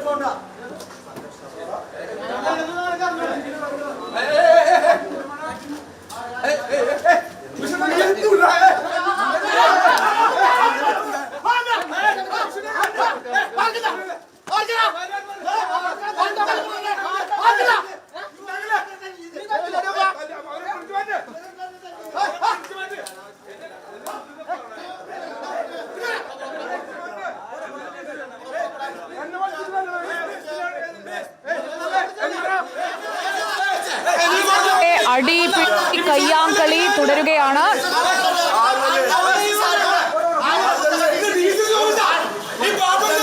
Hey, hey, hey, hey! അടി പിടി കയ്യാങ്കളി തുടരുകയാണ്.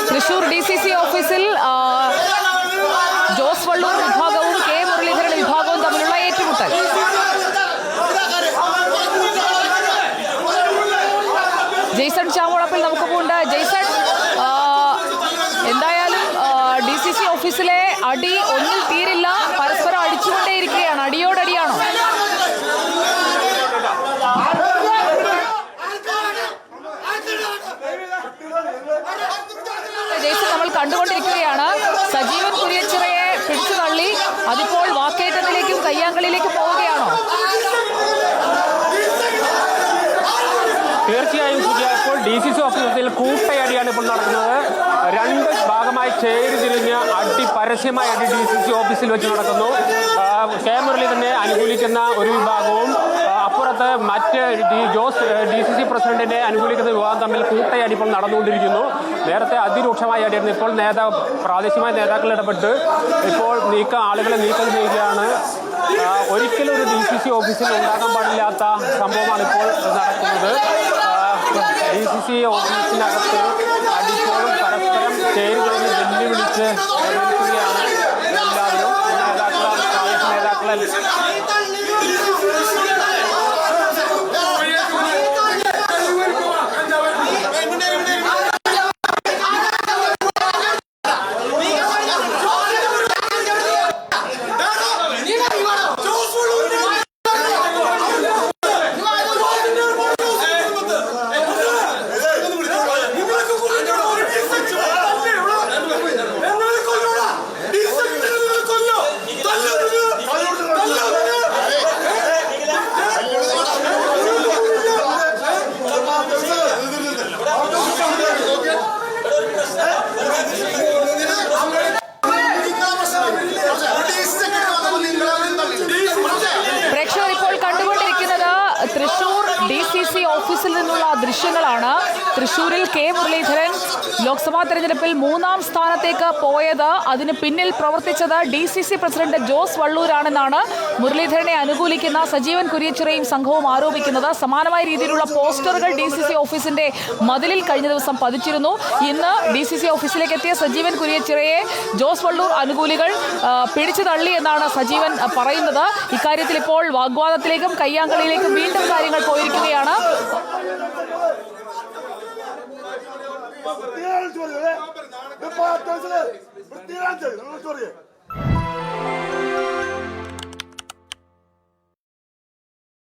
തൃശൂർ ഡി സി സി ഓഫീസിൽ ജോസ് വള്ളൂർ വിഭാഗവും കെ മുരളീധരൻ വിഭാഗവും തമ്മിലുള്ള ഏറ്റുമുട്ടൽ. ജെയ്സൺ ചാമോളപ്പിൽ നമുക്ക് ഉണ്ട് ജെയ്സൺ എന്തായാലും ഡി സി സി ഓഫീസിലെ അടി ഒന്നിൽ തീരില്ല. പരസ്പരം അടിച്ചുകൊണ്ടേയിരിക്കുകയാണ്. അടിയോടടിയാണോ ജെയ്സൺ നമ്മൾ കണ്ടുകൊണ്ടിരിക്കുകയാണ് സജീവൻ കുരിയച്ചിറയെ പിടിച്ചു തള്ളി അതിപ്പോൾ വാക്കേറ്റത്തിലേക്കും കയ്യാങ്കളിയിലേക്കും പോവുകയാണോ? തീർച്ചയായും ഇപ്പോൾ ഡി സി സി ഓഫീസിൽ കൂട്ടയടിയാണ് ഇപ്പോൾ നടക്കുന്നത്. രണ്ട് ഭാഗമായി ചേരി തിരിഞ്ഞ അടി പരസ്യമായ അടി ഡി സി സി ഓഫീസിൽ വെച്ച് നടക്കുന്നു. കെ മുരളി തന്നെ അനുകൂലിക്കുന്ന ഒരു വിഭാഗവും മറ്റ് D- Jose D C C പ്രസിഡന്റിനെ അനുകൂലിക്കുന്ന വിവാദം തമ്മിൽ കൂട്ടയടി ഇപ്പോൾ നടന്നുകൊണ്ടിരിക്കുന്നു. നേരത്തെ അതിരൂക്ഷമായ അടിയായിരുന്നു. ഇപ്പോൾ നേതാ പ്രാദേശികമായ നേതാക്കൾ ഇടപെട്ട് ഇപ്പോൾ നീക്കം ആളുകളെ നീക്കം ചെയ്യുകയാണ്. ഒരിക്കലും ഒരു ഡി സി സി ഓഫീസിൽ ഉണ്ടാകാൻ പാടില്ലാത്ത സംഭവമാണ് ഇപ്പോൾ നടക്കുന്നത്. ഡി സി സി ഓഫീസിനകത്ത് അടിപ്പോഴും പരസ്പരം ചേരുകളിൽ വെല്ലുവിളിച്ച് എല്ലാവരും. നേതാക്കളാണ് പ്രാദേശിക നേതാക്കളെ തൃശൂർ ഡി സി സി ഓഫീസിൽ നിന്നുള്ള ദൃശ്യങ്ങളാണ്. തൃശൂരിൽ കെ മുരളീധരൻ ലോക്സഭാ തെരഞ്ഞെടുപ്പിൽ മൂന്നാം സ്ഥാനത്തേക്ക് പോയത്. അതിന് പിന്നിൽ പ്രവർത്തിച്ചത് D C C president Jose വള്ളൂരാണെന്നാണ് മുരളീധരനെ അനുകൂലിക്കുന്ന സജീവൻ കുര്യച്ചിറയും സംഘവും ആരോപിക്കുന്നത്. സമാനമായ രീതിയിലുള്ള പോസ്റ്ററുകൾ ഡി സി സി ഓഫീസിന്റെ മതിലിൽ കഴിഞ്ഞ ദിവസം പതിച്ചിരുന്നു. ഇന്ന് ഡി സി സി ഓഫീസിലേക്ക് എത്തിയ സജീവൻ കുര്യച്ചിറയെ ജോസ് വള്ളൂർ അനുകൂലികൾ പിടിച്ചു തള്ളി എന്നാണ് സജീവൻ പറയുന്നത്. ഇക്കാര്യത്തിൽ ഇപ്പോൾ വാഗ്വാദത്തിലേക്കും കയ്യാങ്കളിയിലേക്കും വീണ്ടും കാര്യങ്ങൾ പോയിരിക്കുകയാണ്. വൃത്തിയാണ് ചോദ്യം.